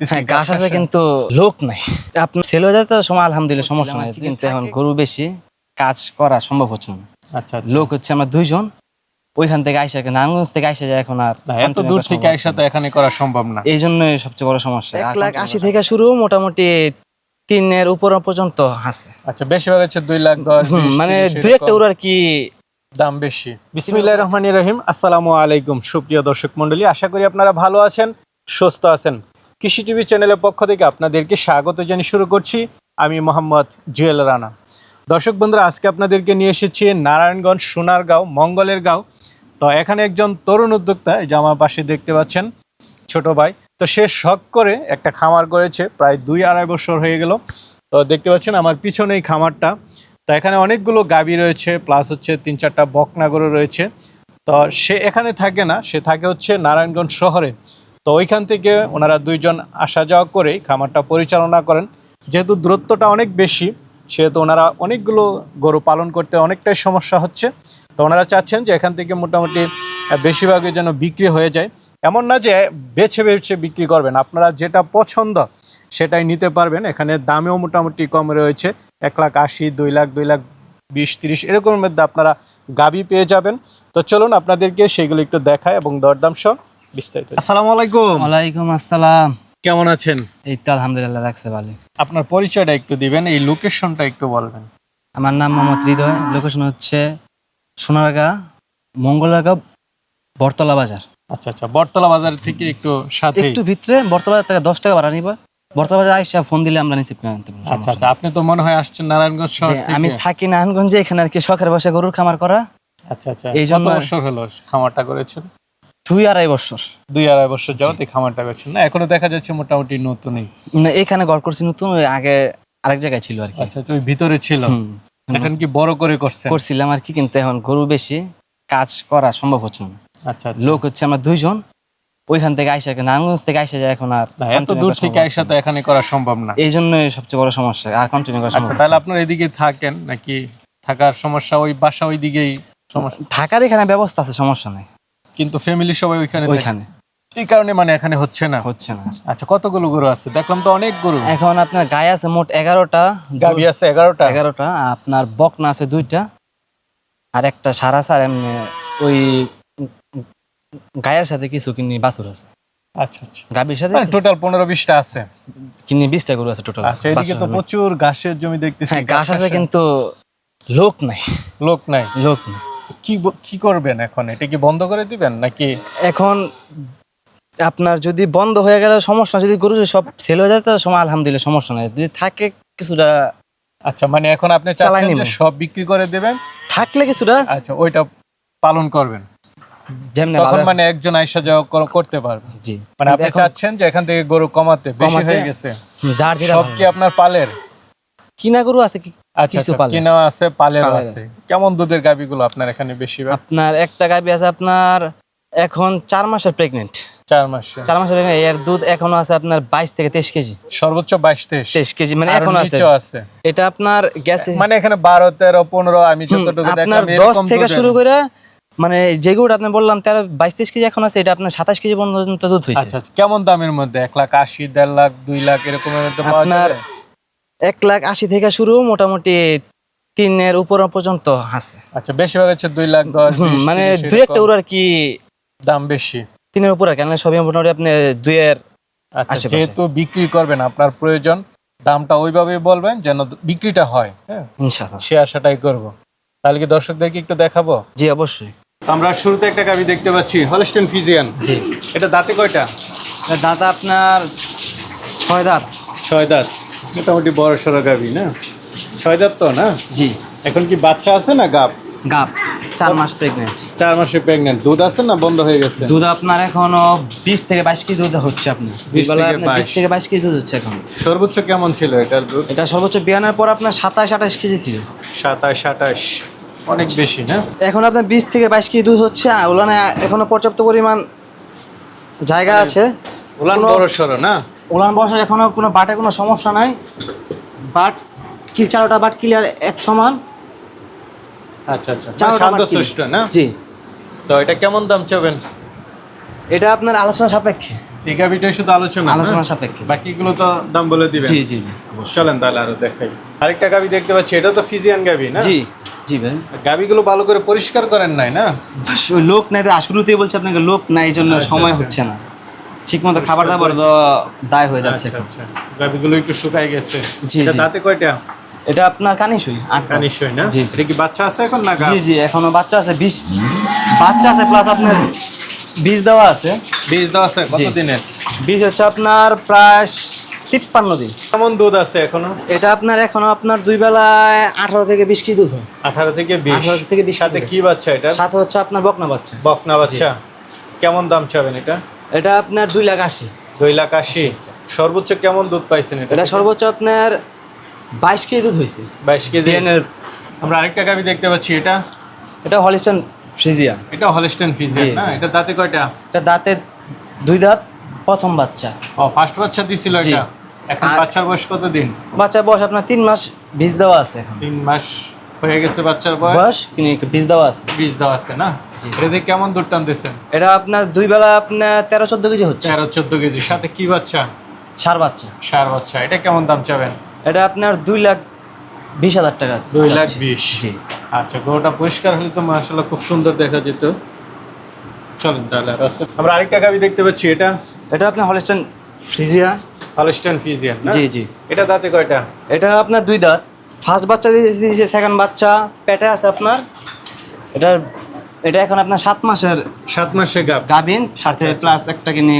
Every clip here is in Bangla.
হ্যাঁ ঘাস আছে কিন্তু লোক নাই। আপনার ছেলে যায় তো সময় আলহামদুলিল্লাহ সমস্যা নাই কিন্তু এখন গরু বেশি কাজ করা সম্ভব হচ্ছে না। আচ্ছা আচ্ছা। লোক হচ্ছে আমার দুইজন ওইখান থেকে আইসা নারায়ণগঞ্জ থেকে আইসা যায় এখন আর এত দূর থেকে একসাথে এখানে করা সম্ভব না। এই জন্যই সবচেয়ে বড় সমস্যা। এক লাখ আশি থেকে শুরু মোটামুটি তিনের উপর পর্যন্ত আছে। আচ্ছা বেশিরভাগ হচ্ছে দুই লাখ দশ মানে দুই একটা ওর আর কি দাম বেশি। বিসমিল্লাহির রহমানির রহিম আসসালামু আলাইকুম সুপ্রিয় দর্শক মণ্ডলী আশা করি আপনারা ভালো আছেন সুস্থ আছেন। কৃষি টিভি চ্যানেলের পক্ষ থেকে আপনাদেরকে স্বাগত জানিয়ে শুরু করছি। আমি মোহাম্মদ জুয়েল রানা। দর্শক বন্ধুরা, আজকে আপনাদেরকে নিয়ে এসেছি নারায়ণগঞ্জ সোনারগাঁও, মঙ্গলের গাঁও। তো এখানে একজন তরুণ উদ্যোক্তা, এই যে আমার পাশে দেখতে পাচ্ছেন ছোট ভাই। তো সে শখ করে একটা খামার করেছে, প্রায় দুই আড়াই বছর হয়ে গেল। তো দেখতে পাচ্ছেন আমার পিছনে এই খামারটা। তো এখানে অনেকগুলো গাবি রয়েছে, প্লাস হচ্ছে তিন চারটা বকনাগরও রয়েছে। তো সে এখানে থাকে না, সে থাকে হচ্ছে নারায়ণগঞ্জ শহরে। তো ওইখান থেকে ওনারা দুইজন আসা যাওয়া করেই খামারটা পরিচালনা করেন। যেহেতু দূরত্বটা অনেক বেশি, সেহেতু ওনারা অনেকগুলো গরু পালন করতে অনেকটাই সমস্যা হচ্ছে। তো ওনারা চাচ্ছেন যে এখান থেকে মোটামুটি বেশিরভাগই যেন বিক্রি হয়ে যায়। এমন না যে বেছে বেছে বিক্রি করবেন, আপনারা যেটা পছন্দ সেটাই নিতে পারবেন। এখানে দামেও মোটামুটি কম রয়েছে, এক লাখ আশি, দুই লাখ দুই লাখ বিশ, তিরিশ, এরকমের মধ্যে আপনারা গাবি পেয়ে যাবেন। তো চলুন আপনাদেরকে সেগুলো একটু দেখায় এবং দরদাম সহ বিস্তারিত। আসসালামু আলাইকুম। ওয়ালাইকুম আসসালাম। কেমন আছেন? এই তো আলহামদুলিল্লাহ রাখছে ভালো। আপনার পরিচয়টা একটু দিবেন এই লোকেশনটা একটু বলবেন। আমার নাম মোহাম্মদ হৃদয় লোকেশন হচ্ছে সোনারগাঁ মঙ্গলাগাঁ বটতলা বাজার। আচ্ছা আচ্ছা বটতলা বাজার থেকে একটু সাথে একটু ভিতরে বটতলা বাজার থেকে দশ টাকা ভাড়া নিবা। বটতলা বাজার আইসা ফোন দিলে আমরা রিসিভ করে আনতে পারব আচ্ছা আচ্ছা আপনি তো মনে হয় আসছেন নারায়ণগঞ্জ শহর আমি থাকি। নারায়ণগঞ্জে এখানে আর কি শখের বসে গরুর খামার করা। আচ্ছা আচ্ছা এই জন্য- জন্য বছর হলো খামারটা করেছেন? দুই আড়াই বছর। দুই আড়াই বছর যাবত এই খামারটা করেছেন না? এখনও দেখা যাচ্ছে মোটামুটি নতুনই মানে এখানে গড় করছি নতুন আগে আরেক জায়গায় ছিল আর কি। আচ্ছা ওই ভিতরে ছিল। এখন কি বড় করে করছেন? করছিলাম আর কি কিন্তু এখন গরু বেশি কাজ করা সম্ভব হচ্ছে না। আচ্ছা আচ্ছা। লোক হচ্ছে আমরা দুইজন ওইখান থেকে আইসা নারায়ণগঞ্জ থেকে আইসা যায় এখন আর এত দূর থেকে সম্ভব একসাথে এখানে করা সম্ভব না। না। এই জন্যই সবচেয়ে বড় সমস্যা আর কন্টিনিউ করা সম্ভব আচ্ছা তাহলে আপনার এদিকে থাকেন নাকি থাকার সমস্যা ওই বাসা ওই দিকেই সমস্যা? থাকার এখানে ব্যবস্থা আছে সমস্যা নাই। কিন্তু ফ্যামিলি সবাই ওইখানে ওইখানে। এই কারণে মানে এখানে হচ্ছে না? হচ্ছে না। আচ্ছা কতগুলো গরু আছে? দেখলাম তো অনেক গরু। এখন আপনার গায়ে আছে মোট এগারোটা। গাবি আছে এগারোটা? এগারোটা আপনার বকনা আছে দুইটা। আর একটা সারা সার এমনি ওই গায়ের সাথে কিছু কিনি বাছুর আছে। আচ্ছা আচ্ছা। গাবির সাথে টোটাল পনেরো বিশটা আছে। কিনি বিশটা গরু আছে টোটাল আচ্ছা এদিকে তো প্রচুর ঘাসের জমি দেখতেছি হ্যাঁ গাছ আছে। কিন্তু লোক নাই। লোক নাই। লোক নাই। কি কি করবেন এখন? এটা কি বন্ধ করে দিবেন নাকি? এখন আপনার যদি বন্ধ হয়ে গেলে সমস্যা যদি গরু সব সেল হয়ে যায় তো সময় আলহামদুলিল্লাহ সমস্যা নাই। যদি থাকে কিছুটা আচ্ছা মানে এখন আপনি চালাই চাচ্ছেন যে সব বিক্রি করে দেবেন? থাকলে কিছুটা আচ্ছা ওইটা পালন করবেন। যেমনি তখন মানে একজন আইসা যাওয়া করতে পারবে। জি। মানে আপনি চাচ্ছেন যে এখান থেকে গরু কমাতে বেশি হয়ে গেছে। যার যেটা সব কি আপনার পালের? কিনা গরু আছে আচ্ছা কিছু আচ্ছা, আছে পালের পালের আছে। আছে। কেমন দুধের গাবিগুলো আপনার এখানে বেশি আপনার একটা গাবি আছে আপনার এখন চার মাসের প্রেগনেন্ট চার মাসে। চার মাসের এর দুধ এখনও আছে আপনার বাইশ থেকে তেইশ কেজি। সর্বোচ্চ বাইশ তেইশ। তেইশ কেজি মানে আরও আছে। আছে। এটা আপনার মানে এখানে বারো তেরো পনেরো আমি যতটুকু আপনার দশ থেকে শুরু করে মানে যে গরুটা আপনি বললাম তেরো বাইশ তেইশ কেজি এখন আছে এটা আপনার সাতাশ কেজি পর্যন্ত দুধ হয়েছে। আচ্ছা কেমন দামের মধ্যে? এক লাখ আশি দেড় লাখ দুই লাখ এরকমের মধ্যে আপনার এক লাখ আশি থেকে শুরু মোটামুটি তিনের উপর পর্যন্ত আছে। আচ্ছা বেশিরভাগ হচ্ছে দুই লাখ দশ মানে দুই একটা এরকম আর কি দাম বেশি? তিনের উপর আর কি মানে সবই মোটামুটি আপনি দুইয়ের আচ্ছা। যেহেতু বিক্রি করবেন আপনার প্রয়োজন দামটা ওইভাবেই বলবেন যেন বিক্রিটা হয় হ্যাঁ? সে আশাটাই করব। তাহলে কি দর্শকদেরকে একটু দেখাবো? জি অবশ্যই। আমরা শুরুতে একটা গাবি দেখতে পাচ্ছি হলস্টেন ফিজিয়ান জি। এটা দাঁতে কয়টা? দাদা আপনার ছয় দাঁত। ছয় দাঁত। মোটামুটি বড় সড়ো গাবি না? ছয় দাঁত তো না? জি। এখন কি বাচ্চা আছে না গাব গাপ। চার মাস প্রেগনেন্ট চার মাসে প্রেগনেন্ট দুধ আছে না বন্ধ হয়ে গেছে? দুধ আপনার এখনও বিশ থেকে বাইশ কেজি দুধ হচ্ছে আপনার। 20 দুই বেলায় থেকে আপনার বিশ থেকে বাইশ কেজি দুধ হচ্ছে এখন। সর্বোচ্চ কেমন ছিল এটার দুধ? এটা সর্বোচ্চ বিয়ানোর পর আপনার সাতাশ আঠাশ কেজি ছিল। সাতাশ আঠাশ। অনেক বেশি না? এখন আপনার বিশ থেকে বাইশ কেজি দুধ হচ্ছে ওলানে এখনও পর্যাপ্ত পরিমাণ জায়গা আছে। ওলান বড় সড়ো না? ওলান বসা এখনও কোনো বাটে কোনো সমস্যা নাই। বাট কি চারোটা বাট ক্লিয়ার এক সমান। আচ্ছা আচ্ছা। না? জি। তো এটা কেমন দাম চাবেন? এটা আপনার আলোচনা সাপেক্ষে। এই শুধু আলোচনা আলোচনা সাপেক্ষে বাকিগুলো তো দাম বলে দিবেন। জি জি জি। চলেন তাহলে আরও দেখাই। আরেকটা গাভি দেখতে পাচ্ছি এটা তো ফিজিয়ান গাভি না? জি জি ভাই। গাভিগুলো ভালো করে পরিষ্কার করেন নাই না? লোক নাই তো শুরুতেই বলছি আপনাকে লোক নাই এই জন্য আচ্ছা, সময় আচ্ছা। হচ্ছে না। ঠিক মতো খাবার দাবার তো দায় হয়ে যাচ্ছে আচ্ছা। আচ্ছা। গাভিগুলো একটু শুকাই গেছে। জি। দাঁতে কয়টা? এটা আপনার কানিসই কানিশই না? জি, জি। কি বাচ্চা আছে এখন না জি জি এখনও বাচ্চা আছে বিশ বাচ্চা আছে প্লাস আপনার বীজ দেওয়া আছে। বীজ দেওয়া আছে জি। কতদিনের বীজ হচ্ছে আপনার প্রায় তিপ্পান্ন দিন। কেমন দুধ আছে এখনও? এটা আপনার এখনও আপনার দুই বেলায় আঠারো থেকে বিশ কি দুধ হয়। আঠারো থেকে বিশ? 18 থেকে 20 সাথে কি বাচ্চা এটা? সাথে হচ্ছে আপনার বকনা বাচ্চা। বকনা বাচ্চা। কেমন দাম চাবেন এটা? এটা আপনার দুই লাখ আশি। দুই লাখ আশি। সর্বোচ্চ কেমন দুধ পাইছেন এটা? এটা সর্বোচ্চ আপনার বাইশ কেজি দুধ হয়েছে বাইশ কেজি? আমরা আরেকটা গাভি দেখতে পাচ্ছি এটা? এটা হলিস্টান ফ্রিজিয়া। এটা হলস্টেন জি, না? এটা দাঁতে কয়টা? এটা দাঁতে দুই দাঁত প্রথম বাচ্চা। ও ফার্স্ট বাচ্চা দিছিল এটা? এখন বাচ্চার বয়স কত দিন বাচ্চার বয়স আপনার তিন মাস বীজ দেওয়া আছে এখন। তিন মাস হয়ে গেছে বাচ্চার বয়স? বয়স? বীজ দেওয়া আছে? বীজ দেওয়া আছে না। এটা কেমন দুধ টানতেছেন? এটা আপনার দুই বেলা আপনার তেরো চোদ্দ কেজি হচ্ছে। তেরো চোদ্দ কেজি। সাথে কি বাচ্চা? সার বাচ্চা। সার বাচ্চা। এটা কেমন দাম চাবেন? এটা আপনার দুই লাখ বিশ হাজার টাকা আছে। দুই লাখ বিশ। জি। আচ্ছা গরুটা পরিষ্কার হলে তো মাসাল্লাহ খুব সুন্দর দেখা যেত। চলেন তাহলে আর আছে। আমরা আরেকটা গাভি দেখতে পাচ্ছি। এটা? এটা আপনার হলিস্টান ফ্রিজিয়া। হলস্টেন না? জি জি। এটা দাঁতে কয়টা? এটা আপনার দুই দাঁত। ফার্স্ট বাচ্চা দিয়েছে সেকেন্ড বাচ্চা পেটে আছে আপনার। এটা এটা এখন আপনার সাত মাসের সাত মাসে গাভ গাভিন সাথে প্লাস একটা কিনে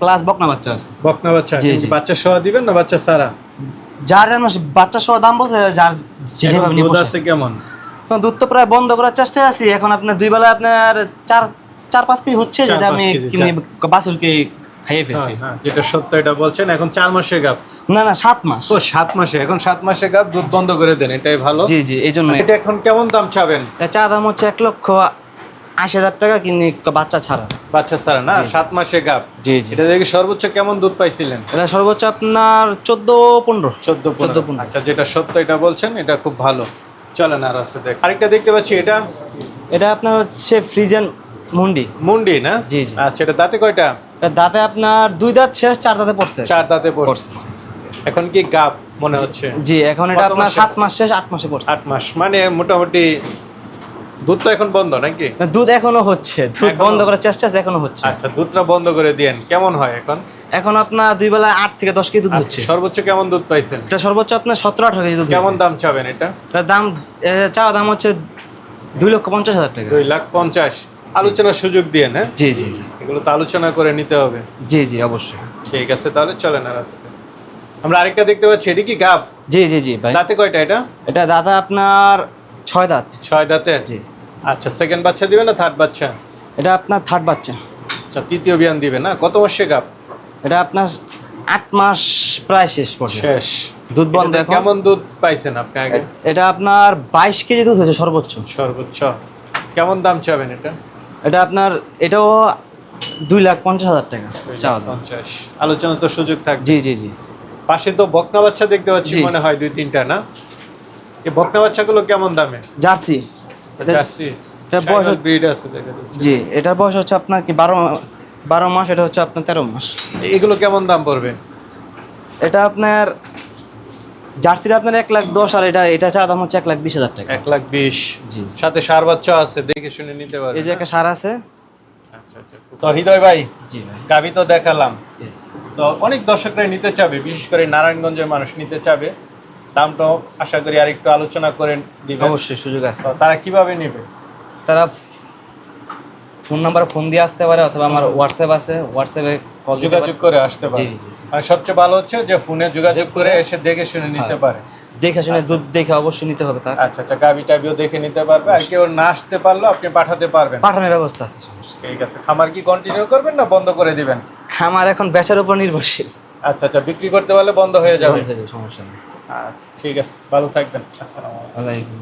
প্লাস বকনা বাচ্চা আছে। বকনা বাচ্চা জি, বাচ্চা সহ দিবেন না বাচ্চা সারা যার যার মাসে বাচ্চা সহ দাম বলছে যার যেভাবে দুধ। আছে কেমন? এখন দুধ তো প্রায় বন্ধ করার চেষ্টায় আছি। এখন আপনার দুই বেলা আপনার চার চার পাঁচ কেজি হচ্ছে যেটা আমি কিনে বাছুরকে খাইয়ে ফেলছি। হ্যাঁ, হ্যাঁ, যেটা সত্য এটা বলছেন। এখন চার মাসে গাভ না না সাত মাস। ও সাত মাসে। এখন সাত মাসে গাভ দুধ বন্ধ করে দেন এটাই ভালো। জি জি এই জন্য এটা এখন কেমন দাম চাবেন? এটা চা দাম হচ্ছে এক লক্ষ আশি হাজার টাকা কিনে বাচ্চা ছাড়া। বাচ্চা ছাড়া না? সাত মাসে গাভ জি জি। এটা দেখে সর্বোচ্চ কেমন দুধ পাইছিলেন? এটা সর্বোচ্চ আপনার চোদ্দ পনেরো। চোদ্দ পনেরো। আচ্ছা যেটা সত্য এটা বলছেন এটা খুব ভালো। চলেন আর আছে দেখ। আরেকটা দেখতে পাচ্ছি এটা? এটা আপনার হচ্ছে ফ্রিজেন মুন্ডি। মুন্ডি না? জি, জি। আচ্ছা এটা দাঁতে কয়টা? এটা দাঁতে আপনার দুই দাঁত শেষ চার দাঁতে পড়ছে। চার দাঁতে পড়ছে। এখন কি গাব মনে হচ্ছে? জি এখন এটা আপনার? সাত মাস শেষ আট মাসে পড়ছে। আট মাস মানে মোটামুটি দুধ তো এখন বন্ধ নাকি? দুধ এখনও হচ্ছে দুধ বন্ধ করার চেষ্টা আছে এখনও হচ্ছে। আচ্ছা দুধটা বন্ধ করে দিয়েন কেমন হয় এখন? এখন আপনার দুই বেলা আট থেকে দশ কেজি দুধ হচ্ছে। সর্বোচ্চ কেমন দুধ পাইছেন? এটা সর্বোচ্চ আপনার সতেরো আঠারো কেজি দুধ কেমন দাম চাবেন এটা? এটার দাম চাওয়া দাম হচ্ছে দুই লক্ষ পঞ্চাশ হাজার টাকা। দুই লাখ পঞ্চাশ। আলোচনার সুযোগ দিয়ে হ্যাঁ? জি জি জি। এগুলো তো আলোচনা করে নিতে হবে। জি জি অবশ্যই। ঠিক আছে তাহলে চলেন আর আছে আমরা আরেকটা দেখতে পাচ্ছি এটি কি গাব? জি জি জি ভাই। দাঁতে কয়টা এটা? এটা দাদা আপনার ছয় দাঁত। ছয় দাঁতে? জি। আচ্ছা সেকেন্ড বাচ্চা দিবে না থার্ড বাচ্চা? এটা আপনার থার্ড বাচ্চা। আচ্ছা তৃতীয় বিয়ান দিবে না? কত মাসে গাব? এটা আপনার আট মাস প্রায় শেষ পর্যায়ে শেষ। দুধ বন্ধ কেমন দুধ পাইছেন আপনি আগে? এটা আপনার বাইশ কেজি দুধ হয়েছে সর্বোচ্চ। সর্বোচ্চ। কেমন দাম চাবেন এটা? এটা আপনার এটাও দুই লাখ পঞ্চাশ হাজার টাকা পঞ্চাশ। আলোচনা তো সুযোগ থাকবে। জি জি জি। পাশে তো বকনা বাচ্চা দেখতে পাচ্ছি মনে হয় দুই তিনটা না? এই বকনা বাচ্চাগুলো কেমন দামে? জার্সি। জার্সি। এটা বয়স ব্রিড আছে জি এটার বয়স হচ্ছে আপনার কি বারো বারো মাস এটা হচ্ছে আপনার তেরো মাস। এগুলো কেমন দাম পড়বে? এটা আপনার জার্সিটা আপনার এক লাখ দশ আর এটা এটা চা দাম হচ্ছে এক লাখ বিশ হাজার টাকা। এক লাখ বিশ। জি। সাথে সার বাচ্চা আছে দেখে শুনে নিতে পারবে এই যে একটা সার আছে। আচ্ছা আচ্ছা তো হৃদয় ভাই জি ভাই। গাবি তো দেখালাম. তো অনেক দর্শকরাই নিতে চাবে বিশেষ করে নারায়ণগঞ্জের মানুষ নিতে চাবে। দামটাও আশা করি আর একটু আলোচনা করে দিবে অবশ্যই সুযোগ আছে। তারা কীভাবে নেবে? তারা ফোন নাম্বারে ফোন দিয়ে আসতে পারে অথবা আমার হোয়াটসঅ্যাপ আছে হোয়াটসঅ্যাপে কল যোগাযোগ করে আসতে পারে। আর সবচেয়ে ভালো হচ্ছে যে ফোনে যোগাযোগ করে এসে দেখে শুনে নিতে। পারে। দেখে শুনে দুধ দেখে অবশ্যই নিতে হবে তার। আচ্ছা আচ্ছা গাবি টাবিও দেখে নিতে পারবে। আর কেউ না আসতে পারল আপনি পাঠাতে পারবেন। পাঠানোর ব্যবস্থা আছে সমস্যা ঠিক আছে। খামার কি কন্টিনিউ করবেন না বন্ধ করে দিবেন? খামার এখন বেচার উপর নির্ভরশীল। আচ্ছা আচ্ছা বিক্রি করতে পারলে বন্ধ হয়ে যাবে। সমস্যা নেই। আচ্ছা ঠিক আছে ভালো থাকবেন। আসসালামু আলাইকুম।